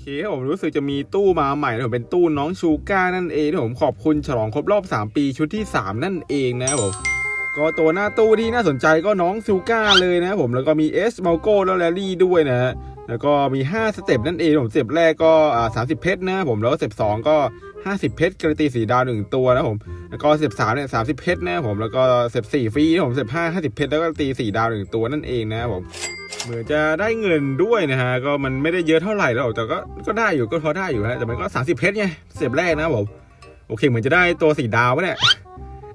เคผมรู้สึกจะมีตู้มาใหม่นะผมเป็นตู้น้องชูก้านั่นเองนะผมขอบคุณฉลองครบรอบ 3 ปีชุดที่ 3 นั่นเองนะครับผมก็ตัวหน้าตู้ที่น่าสนใจก็น้องซูก้าเลยนะครับผมแล้วก็มีเอสมาโก้แล้วแลลี่ด้วยนะแล้วก็มี 5 สเต็ปนั่นเองผมสเต็ปแรกก็อ่า30เพชรนะผมแล้วก็สเต็ป2ก็ 50 เพชรการันตีสีดาวหนึ่งตัวนะผมแล้วก็13เนี่ย30 เพชรนะผมแล้วก็14ฟรีนะครับผมสเต็ป5 50 เพชรแล้วก็ตีสีดาวหนึ่งตัวนั่นเองนะผมเหมือนจะได้เงินด้วยนะฮะก็มันไม่ได้เยอะเท่าไหร่แล้วแต่ก็ก็ได้อยู่ก็พอได้อยู่ฮะแต่มันก็ 30 เพชรไงเสียบแรกนะผมโอเคเหมือนจะได้ตัวสีดาววะเนี่ย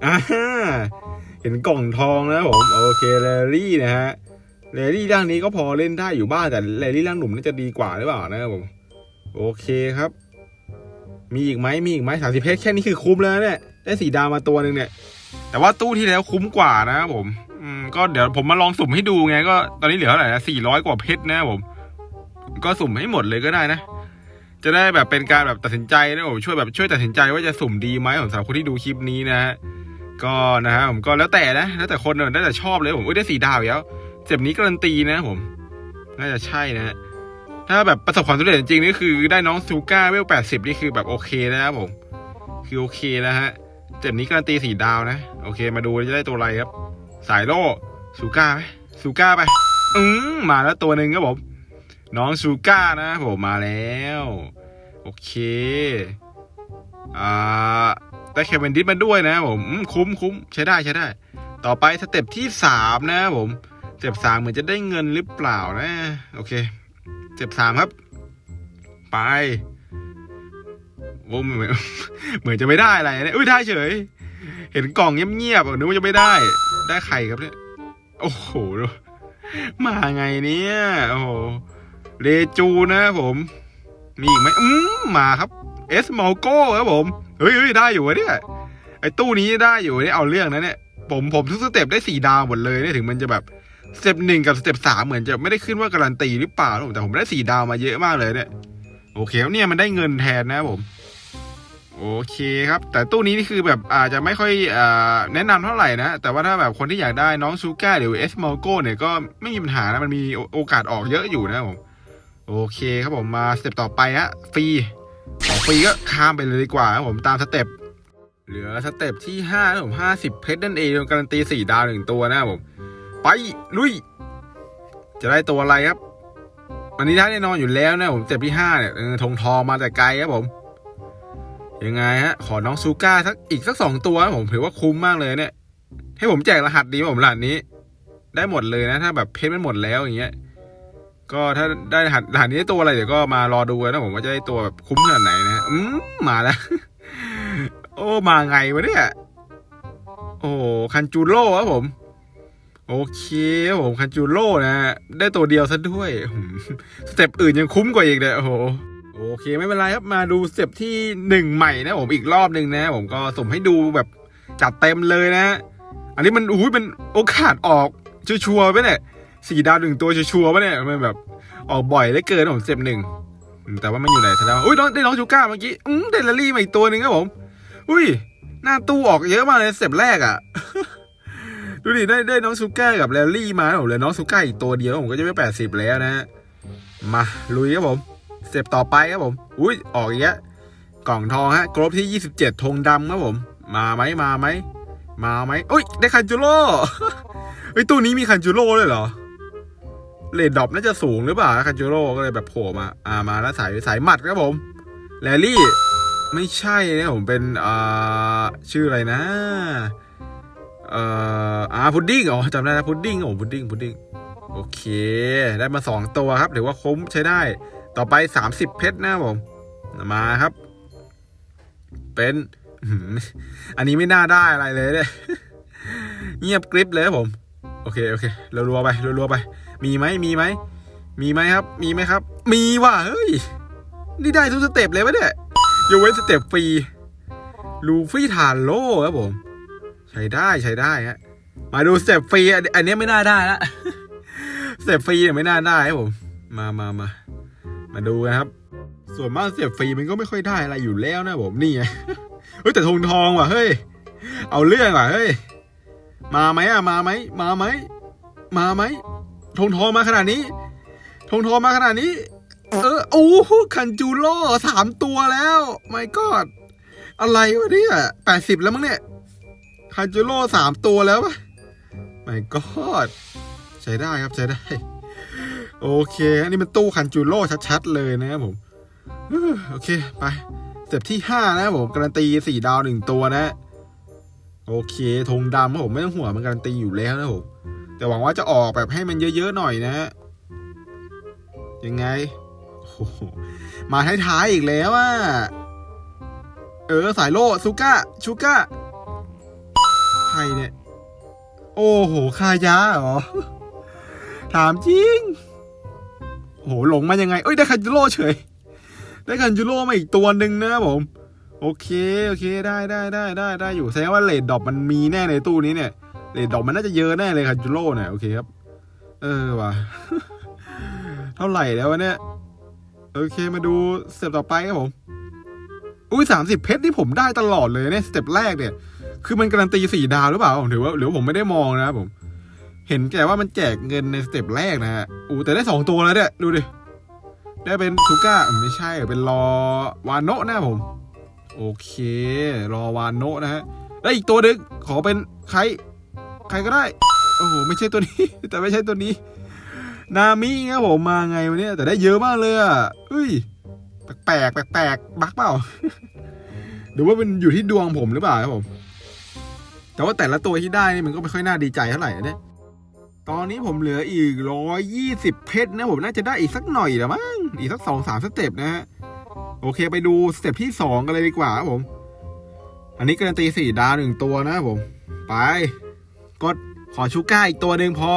อ่าเห็นกล่องทองนะผมโอเคแรลลี่นะฮะแรลลี่ร่างนี้ก็พอเล่นได้อยู่บ้างแต่แรลลี่ร่างหนุ่มน่าจะดีกว่าหรือเปล่านะผมโอเคครับ มีอีกไหมมีอีกไหมสามสิบเพชรแค่นี้คือคุ้มแล้วเนี่ยได้สีดาวมาตัวหนึ่งเนี่ย แต่ว่าตู้ที่แล้วคุ้มกว่านะครับผมอืมก็เดี๋ยวผมมาลองสุ่มให้ดูไง ก็ตอนนี้เหลือเท่าไหร่นะสี่ร้อยกว่าเพชรนะครับผม ก็สุ่มให้หมดเลยก็ได้นะ จะได้แบบเป็นการแบบตัดสินใจนะผมช่วยแบบช่วยตัดสินใจว่าจะสุ่มดีไหมของสำหรับคนที่ดูคลิปนี้นะฮะก็นะฮะผมก็แล้วแต่นะแล้วแต่คนเนี่ยแล้วแต่ชอบเลยผมเอ้ยได้สีดาวแล้วเจ็บนี้การันตีนะผม น่าจะใช่นะฮะ ถ้าแบบประสบความสำเร็จจริงนี่คือได้น้องซูก้าเวลแปดสิบนี่คือแบบโอเคนะครับผม คือโอเคนะฮะเจ็บนี้การันตีสีดาวนะ โอเค มาดูจะได้ตัวอะไรครับ สายโล่ซูก้าไหมซูก้าไป อืมมาแล้วตัวหนึ่งครับผม น้องซูก้านะผมมาแล้ว โอเค อ่าได้เควินดิสมาด้วยนะผมคุ้มคุ้มใช้ได้ใช้ได้ ต่อไปสเต็ปที่สามนะผมสเต็ปสามเหมือนจะได้เงินหรือเปล่านะ โอเค เต็ปสามครับ ไปโอ้เหมือนเหมือนจะไม่ได้อะไรเนะอุ้ยได้เฉย เห็นกล่องเงียบๆนึกว่าจะไม่ได้ ได้ไข่ครับเนี่ย โอ้โห มาไงเนี่ย โอ้โหเรจูนะผม มีอีกไหมอืมมาครับ เอสมอลโก้ครับผม เฮ้ยเฮ้ยได้อยู่วะเนี่ย ไอ้ตู้นี้ได้อยู่เนี่ยเอาเรื่องนะเนี่ย ผมผมทุกสเต็ปได้สี่ดาวหมดเลยเนี่ยถึงมันจะแบบ สเต็ปหนึ่งกับสเต็ปสามเหมือนจะไม่ได้ขึ้นว่าการันตีหรือเปล่าผมแต่ผมได้สี่ดาวมาเยอะมากเลยเนี่ย โอเคเนี่ยมันได้เงินแทนนะครับผมโอเคครับ แต่ตู้นี้นี่คือแบบอาจจะไม่ค่อยอแนะนำเท่าไหร่นะ แต่ว่าถ้าแบบคนที่อยากได้น้องซูก้าหรือเอสมอลโกเนี่ยก็ไม่มีปัญหานะ มันมีโอกาสออกเยอะอยู่นะครับผม โอเคครับผมมาสเต็ปต่อไปฮะฟรีของฟรีก็ข้ามไปเลยดีกว่าครับผมตามสเต็ปเหลือสเต็ปที่ห้าครับผมห้าสิบเพชรนั่นเองการันตีสี่ดาวหนึ่งตัวนะครับผม ไปลุย จะได้ตัวอะไรครับ อันนี้ได้แน่นอนอยู่แล้วนะผมเต็ปที่ห้าเนี่ยเออธงทองมาแต่ไกลครับผม ยังไงฮะ ขอน้องซูก้าสักอีกสักสองตัวผมถือว่าคุ้มมากเลยเนี่ย ให้ผมแจกรหัสดีผมรหัสนี้ ได้หมดเลยนะ ถ้าแบบเพชรมันหมดแล้วอย่างเงี้ย ก็ถ้าได้รหัสรหัสนี้ตัวอะไรเดี๋ยวก็มารอดูนะผมว่าจะได้ตัวแบบคุ้มขนาดไหนนะอืมมาแล้ว โอ้มาไงวะเนี่ย โอ้คันจูโร่ครับผม โอเคผมคันจูโร่นะฮะได้ตัวเดียวซะด้วยสเต็ปอื่นยังคุ้มกว่าอีกเลยโอ้โหโอเคไม่เป็นไรครับมาดูสเต็ปที่หนึ่งใหม่นะผมอีกรอบหนึ่งนะ ผมก็ส่งให้ดูแบบจัดเต็มเลยนะ อันนี้มันอุ้ยเป็นโอกาสออกชัวร์ๆไปเนี่ยสี่ดาวหนึ่งตัวชัวร์ๆไปเนี่ยมันแบบออกบ่อยได้เกินผมสเต็ปหนึ่งแต่ว่ามันอยู่ไหนซะแล้วอุ้ยน้องได้น้องชูก้าเมื่อกี้อืมได้ลารี่มาอีกตัวหนึ่งครับผม อุ้ยหน้าตู้ออกเยอะมากเลยสเต็ปแรกอะ ดูดิได้ได้น้องซูก้ากับแลลี่มาผมเหลือน้องซูก้าอีกตัวเดียวผมก็จะไม่แปดสิบแล้วนะมาลุยครับผมสเต็ปต่อไปครับผมอุ้ยออกอีกแล้วกล่องทองฮะกรบที่ 27ธงดำครับผม มาไหมมาไหมมาไหมอุ้ยได้คันจูโร่เฮ้ยตู้นี้มีคันจูโร่เลยเหรอเลดดอปน่าจะสูงหรือเปล่าคันจูโร่ก็เลยแบบโผล่มาอ่ามาแล้วสายสายหมัดครับผมแลลี่ ไม่ใช่นะผมเป็นอ่าชื่ออะไรนะ เอ่ออ่าพุดดิ้งอ๋อจำได้แล้วพุดดิ้งโอ้พุดดิ้งพุดดิ้งโอเค ได้มาสองตัวครับถือว่าคุ้มใช้ได้ ต่อไปสามสิบเพชรนะผม มาครับ เป็นอันนี้ไม่น่าได้อะไรเลยเนี่ยเงียบกริบเลยผม โอเคโอเครัวๆไปรัวๆไป มีไหมมีไหมมีไหมครับ มีไหมครับ มีว่ะเฮ้ย นี่ได้ทุกสเต็ปเลยวะเนี่ยยกเว้นสเต็ปฟรีลูฟี่ฐานโล่ครับผม ใช้ได้ใช้ได้ฮะมาดูเต็ปฟรีอันนี้ไม่น่าได้ละเต็ปฟรีเนี่ยไม่น่าได้ครับผม มามามามาดูนะครับ ส่วนมากเสียบฟรีมันก็ไม่ค่อยได้อะไรอยู่แล้วนะผมนี่ไงเฮ้ยแต่ธงทองว่ะเฮ้ยเอาเรื่องว่ะเฮ้ยมาไหมอะมาไหมมาไหมมาไหมธงทองมาขนาดนี้ธงทองมาขนาดนี้ เออโอ้โหคันจูโร่สามตัวแล้วไม่กอดอะไรวะเนี่ยแปดสิบแล้วมั้งเนี่ย คันจูโร่สามตัวแล้วปะไม่กอดใช้ได้ครับใช้ได้ โอเค อันนี้มันตู้คันจูโร่ชัดๆเลยนะครับผมโอเค ไปสเต็ปที่ห้านะครับผมการันตีสี่ดาวหนึ่งตัวนะ โอเคธงดำครับผมไม่ต้องห่วงมันการันตีอยู่แล้วนะผมแต่หวังว่าจะออกแบบให้มันเยอะๆหน่อยนะ ยังไงมาท้ายๆอีกแล้วอะเออสายโลซูก้าชูก้า ใครเนี่ย โอ้โหคายาเหรอ ถามจริงโอ้โหหลงมายังไง เอ้ย ได้คันจูโร่เฉย ได้คันจูโร่มาอีกตัวหนึ่งนะครับผม โอเค โอเค ได้ได้ได้ได้ได้อยู่ แสดงว่าเลดดอปมันมีแน่ในตู้นี้เนี่ย เลดดอปมันน่าจะเยอะแน่เลยคันจูโร่เนี่ย โอเคครับ เออว่ะ เท่าไหร่แล้ววะเนี่ย โอเค มาดูสเต็ปต่อไปครับผม อุ้ยสามสิบเพชรที่ผมได้ตลอดเลยเนี่ยสเต็ปแรกเนี่ย คือมันการันตีสี่ดาวหรือเปล่าผมถือว่าหรือผมไม่ได้มองนะครับผม เห็นแต่ว่ามันแจกเงินในสเต็ปแรกนะฮะอู้แต่ได้สองตัวแล้วเนี่ยดูดิ ได้เป็นซูก้าไม่ใช่เป็นรอวานโนะนะผม โอเค รอวานโนะนะฮะแล้วอีกตัวหนึงขอเป็นใคร ใครก็ได้ โอ้โหไม่ใช่ตัวนี้ แต่ไม่ใช่ตัวนี้ นามิครับผมมาไงวันนี้แต่ได้เยอะมากเลยอะเฮ้ยแปลกแปลกแปลกบักเปล่าหรือว่ามันอยู่ที่ดวงผมหรือเปล่าครับผม แต่ว่าแต่ละตัวที่ได้นี่มันก็ไม่ค่อยน่าดีใจเท่าไหร่นะเนี่ยตอนนี้ผมเหลืออีกร้อยยี่สิบเพชรนะผมน่าจะได้อีกสักหน่อยละมั้งอีกสักสองสามสเต็ปนะฮะโอเคไปดูสเต็ปที่สองกันเลยดีกว่าครับผม อันนี้การันตีสี่ดาวหนึ่งตัวนะผม ไปกดขอชูก้าอีกตัวหนึ่งพอ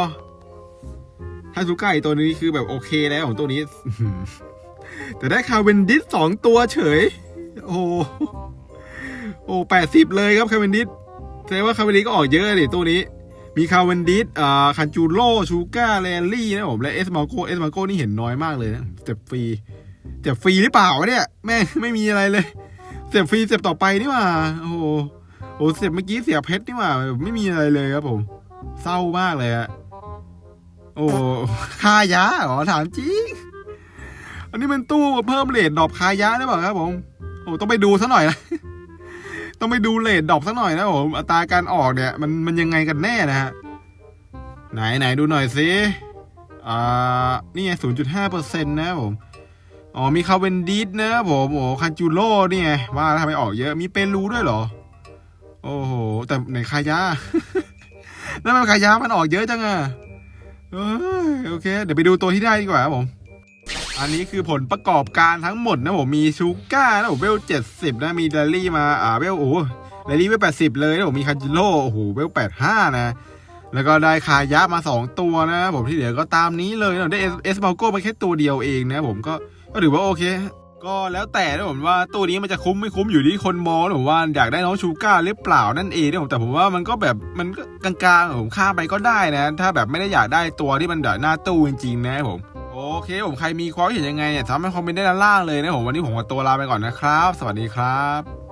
ถ้าชูก้าอีกตัวนี้คือแบบโอเคแล้วของตัวนี้ แต่ได้คาเวนดิสสองตัวเฉย โอ้โหโอ้แปดสิบเลยครับคาเวนดิส แสดงว่าคาเวนดิสก็ออกเยอะเลยตัวนี้ มีคาเวนดิสอ่าคันจูโร่ชูก้าแลนลี่นะผมและเอสมาโกเอสมาโกนี่เห็นน้อยมากเลยนะเจ็บฟรีเจ็บฟรีหรือเปล่าวะเนี่ยแม่งไม่มีอะไรเลยเสียบฟรีเสียบต่อไปนี่ว่าโอ้โหโอ้เสียบเมื่อกี้เสียเพชรนี่หว่าไม่มีอะไรเลยครับผม เศร้ามากเลยอะโอ้คายาเหรอถามจริง อันนี้เป็นตู้เพิ่มเลทดอปคายะหรือเปล่าครับผม โอ้ต้องไปดูซะหน่อยนะ ต้องไปดูเลทดรอปซะหน่อยนะผมอัตราการออกเนี่ยมันมันยังไงกันแน่นะฮะไหนไหนดูหน่อยสิอ่านี่ไงศูนย์จุดห้าเปอร์เซ็นต์นะผมอ๋อมีคาเวนดิสนะผมโอ้คันจูโร่นี่ไงว่าทำไมออกเยอะมีเปรูด้วยเหรอ โอ้โห แต่ไหนคายะนั่นมันคายะมันออกเยอะจังอะโอเค เดี๋ยวไปดูตัวที่ได้ดีกว่าครับผม อันนี้คือผลประกอบการทั้งหมดนะผมมีชูก้านะผมเวลเจ็ดสิบนะมีเดารี่มาอ่าเวลโอ้เดารี่เวลแปดสิบเลยนะผมมีคันจิโร่โอ้โหเวลแปดห้านะ แล้วก็ได้คายะมาสองตัวนะผมที่เหลือก็ตามนี้เลยนะได้เอสเบลโก้มาแค่ตัวเดียวเองนะผมก็ก็ถือว่าโอเคก็แล้วแต่นะผมว่าตัวนี้มันจะคุ้มไม่คุ้มอยู่ที่คนมองนะผมว่าอยากได้น้องชูก้าหรือเปล่านั่นเองนะผมแต่ผมว่ามันก็แบบมันก็กลางๆผมข้ามไปก็ได้นะ ถ้าแบบไม่ได้อยากได้ตัวที่มันแบบหน้าตู้จริงๆนะผม โอเคผมใครมีความเห็นยังไงเนี่ยสามารถคอมเมนต์ได้ด้านล่างเลยนะผมวันนี้ผมขอตัวลาไปก่อนนะครับ สวัสดีครับ